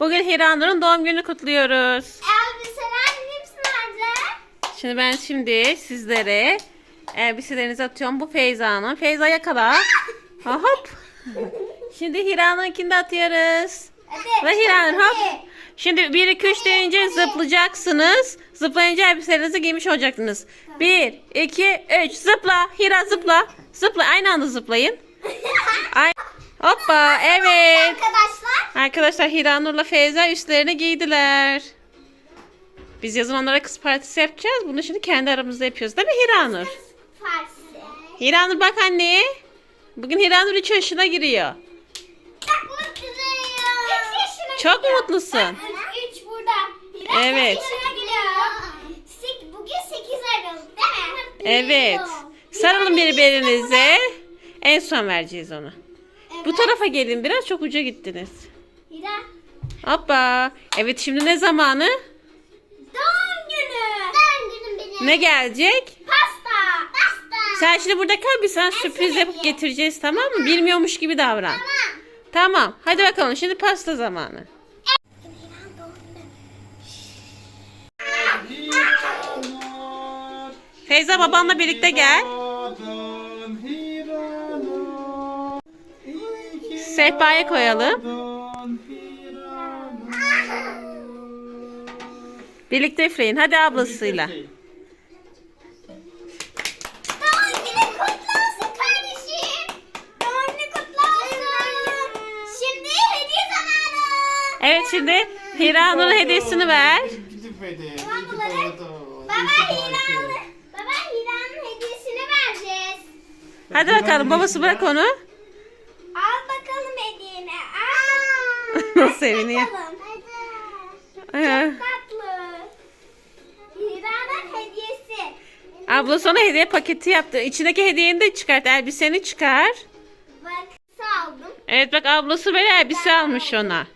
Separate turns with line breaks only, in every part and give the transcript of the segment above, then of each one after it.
Bugün Hiranur'un doğum gününü kutluyoruz.
Elbiseler hepsi nerede?
Şimdi ben şimdi sizlere elbiselerinizi atıyorum. Bu Feyza'nın. Feyza yakala. Hop. Şimdi Hiranur'unkini de atıyoruz.
Hadi.
Ve Hiranur hop.
Hadi.
Şimdi 1 2 3 deyince zıplayacaksınız. Zıplayınca elbiselerinizi giymiş olacaksınız. 1 2 3 zıpla. Hira zıpla. Zıpla aynı anda zıplayın. Ay Hoppa evet.
Arkadaşlar.
Arkadaşlar Hiranur'la Feyza üstlerini giydiler. Biz yazın onlara kız partisi yapacağız. Bunu şimdi kendi aramızda yapıyoruz. Değil mi Hiranur?
Farsi.
Hiranur bak anneye. Bugün Hiranur 3 yaşına giriyor.
Çok mutluyum. Yaşına
Çok
gidiyor.
mutlusun.
Bak, Üç, üç burada. Biraz
Evet.
sekiz yaşına gidiyor. Sek- Bugün 8 Aralık değil mi?
Evet. Sarılın birbirinize. En son vereceğiz onu. Bu tarafa gelin biraz çok uca gittiniz.
Hira.
Hoppa. Evet şimdi ne zamanı?
Doğum günü. Doğum günüm benim.
Ne gelecek?
Pasta. Pasta.
Sen şimdi burada kal biz sana sürpriz yapıp getireceğiz tamam mı? Bilmiyormuş gibi davran.
Tamam.
Tamam. Hadi bakalım şimdi pasta zamanı. Feyza babanla birlikte gel. Sehpaya koyalım. Birlikte üfleyin. Hadi ablasıyla.
Doğum günün kutlu olsun kardeşim. Doğum günün kutlu olsun. Şimdi hediye zamanı.
Evet şimdi Hiranur'un hediyesini ver.
Baba
İyi ki doğdun.
Hiran'ı. Baba Hiran'ın hediyesini vereceğiz.
Hadi bakalım babası bırak onu.
Al bakalım hediyeni. Al.
Nasıl seviniyor.
Bakalım. Tatlı. Hiran'ın hediyesi.
Abla sana hediye paketi yaptı. İçindeki hediyeni de çıkart. Elbiseni çıkar.
Bak saldım.
Evet bak ablası böyle elbise almış ona.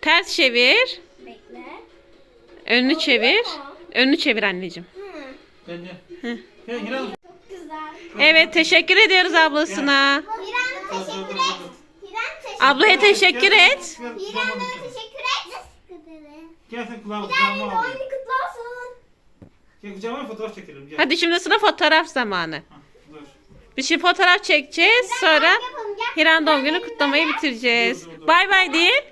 Ters çevir.
Bekle.
Önünü çevir. Önünü çevir anneciğim.
Hı.
Hiranur.
Çok güzel.
Evet teşekkür ediyoruz ablasına.
Hiran'a teşekkür et.
Ablaya teşekkür et.
Hiran'a teşekkür et.
Gel sen kulağıma
Hiran'ın
kucağıma
doğum
al.
günü kutlu olsun.
Gel kucağıma fotoğraf çekelim. Gel.
Hadi şimdi sıra fotoğraf zamanı.
Ha, Dur.
Biz şimdi fotoğraf çekeceğiz. Sonra. Hiran doğum günü kutlamayı bitireceğiz. Bay bay deyin.